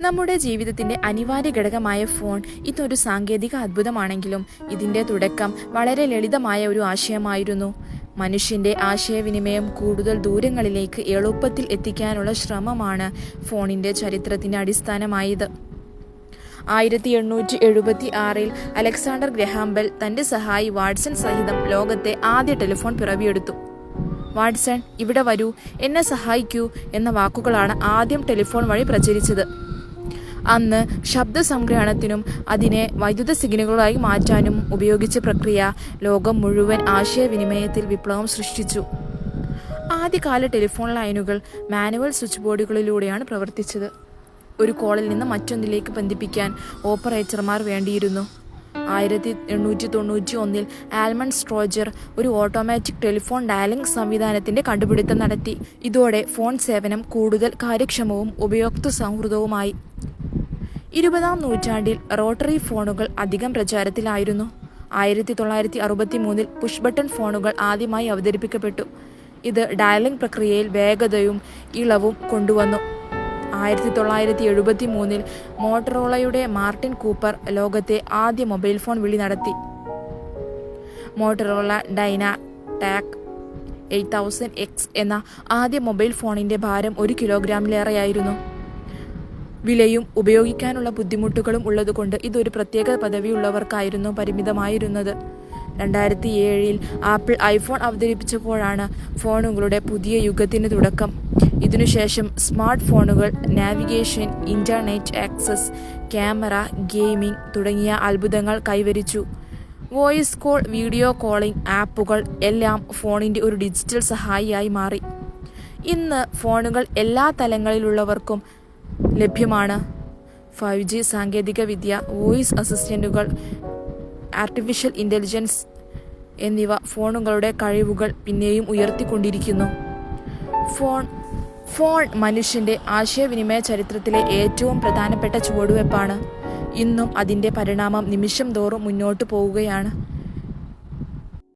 നമ്മുടെ ജീവിതത്തിന്റെ അനിവാര്യ ഘടകമായ ഫോൺ ഇതൊരു സാങ്കേതിക അത്ഭുതമാണെങ്കിലും ഇതിന്റെ തുടക്കം വളരെ ലളിതമായ ഒരു ആശയമായിരുന്നു. മനുഷ്യന്റെ ആശയവിനിമയം കൂടുതൽ ദൂരങ്ങളിലേക്ക് എളുപ്പത്തിൽ എത്തിക്കാനുള്ള ശ്രമമാണ് ഫോണിന്റെ ചരിത്രത്തിന്റെ അടിസ്ഥാനമായത്. ആയിരത്തി എണ്ണൂറ്റി എഴുപത്തി ആറിൽ അലക്സാണ്ടർ ഗ്രഹാംബൽ തന്റെ സഹായി വാട്സൺ സഹിതം ലോകത്തെ ആദ്യ ടെലിഫോൺ പിറവിയെടുത്തു. വാട്സൺ ഇവിടെ വരൂ. എന്നെ സഹായിക്കൂ എന്ന വാക്കുകളാണ് ആദ്യം ടെലിഫോൺ വഴി പ്രചരിച്ചത്. അന്ന് ശബ്ദ സംഗ്രഹണത്തിനും അതിനെ വൈദ്യുത സിഗ്നലുകളായി മാറ്റാനും ഉപയോഗിച്ച പ്രക്രിയ ലോകം മുഴുവൻ ആശയവിനിമയത്തിൽ വിപ്ലവം സൃഷ്ടിച്ചു. ആദ്യകാല ടെലിഫോൺ ലൈനുകൾ മാനുവൽ സ്വിച്ച് ബോർഡുകളിലൂടെയാണ് പ്രവർത്തിച്ചത്. ഒരു കോളിൽ നിന്ന് മറ്റൊന്നിലേക്ക് ബന്ധിപ്പിക്കാൻ ഓപ്പറേറ്റർമാർ വേണ്ടിയിരുന്നു. ആയിരത്തി എണ്ണൂറ്റി തൊണ്ണൂറ്റി ഒന്നിൽ ആൽമൺ സ്ട്രോജർ ഒരു ഓട്ടോമാറ്റിക് ടെലിഫോൺ ഡയലിംഗ് സംവിധാനത്തിന്റെ കണ്ടുപിടുത്തം നടത്തി. ഇതോടെ ഫോൺ സേവനം കൂടുതൽ കാര്യക്ഷമവും ഉപയോക്തൃ സൗഹൃദവുമായി. ഇരുപതാം നൂറ്റാണ്ടിൽ റോട്ടറി ഫോണുകൾ അധികം പ്രചാരത്തിലായിരുന്നു. ആയിരത്തി തൊള്ളായിരത്തി അറുപത്തി മൂന്നിൽ പുഷ് ബട്ടൺ ഫോണുകൾ ആദ്യമായി അവതരിപ്പിക്കപ്പെട്ടു. ഇത് ഡയലിംഗ് പ്രക്രിയയിൽ വേഗതയും ഇളവും കൊണ്ടുവന്നു. ആയിരത്തി തൊള്ളായിരത്തി എഴുപത്തി മൂന്നിൽ മോട്ടറോളയുടെ മാർട്ടിൻ കൂപ്പർ ലോകത്തെ ആദ്യ മൊബൈൽ ഫോൺ വിളി നടത്തി. Motorola DynaTAC eight thousand X എന്ന ആദ്യ മൊബൈൽ ഫോണിന്റെ ഭാരം ഒരു കിലോഗ്രാമിലേറെയായിരുന്നു. വിലയും ഉപയോഗിക്കാനുള്ള ബുദ്ധിമുട്ടുകളും ഉള്ളതുകൊണ്ട് ഇതൊരു പ്രത്യേക പദവിയുള്ളവർക്കായിരുന്നു പരിമിതമായിരുന്നത്. രണ്ടായിരത്തി ഏഴിൽ ആപ്പിൾ ഐഫോൺ അവതരിപ്പിച്ചപ്പോഴാണ് ഫോണുകളുടെ പുതിയ യുഗത്തിന് തുടക്കം. ഇതിനുശേഷം സ്മാർട്ട് ഫോണുകൾ navigation internet access camera gaming തുടങ്ങിയ അത്ഭുതങ്ങൾ കൈവരിച്ചു. വോയിസ് കോൾ വീഡിയോ കോളിംഗ് ആപ്പുകൾ എല്ലാം ഫോണിന്റെ ഒരു ഡിജിറ്റൽ സഹായിയായി മാറി. ഇന്ന് ഫോണുകൾ എല്ലാ തലങ്ങളിലുള്ളവർക്കും ലഭ്യമാണ്. ഫൈവ് ജി സാങ്കേതികവിദ്യ വോയിസ് അസിസ്റ്റന്റുകൾ ആർട്ടിഫിഷ്യൽ ഇന്റലിജൻസ് എന്നിവ ഫോണുകളുടെ കഴിവുകൾ പിന്നെയും ഉയർത്തിക്കൊണ്ടിരിക്കുന്നു. ഫോൺ ഫോൺ മനുഷ്യന്റെ ആശയവിനിമയ ചരിത്രത്തിലെ ഏറ്റവും പ്രധാനപ്പെട്ട ചുവടുവെപ്പാണ്. ഇന്നും അതിന്റെ പരിണാമം നിമിഷം തോറും മുന്നോട്ട് പോവുകയാണ്.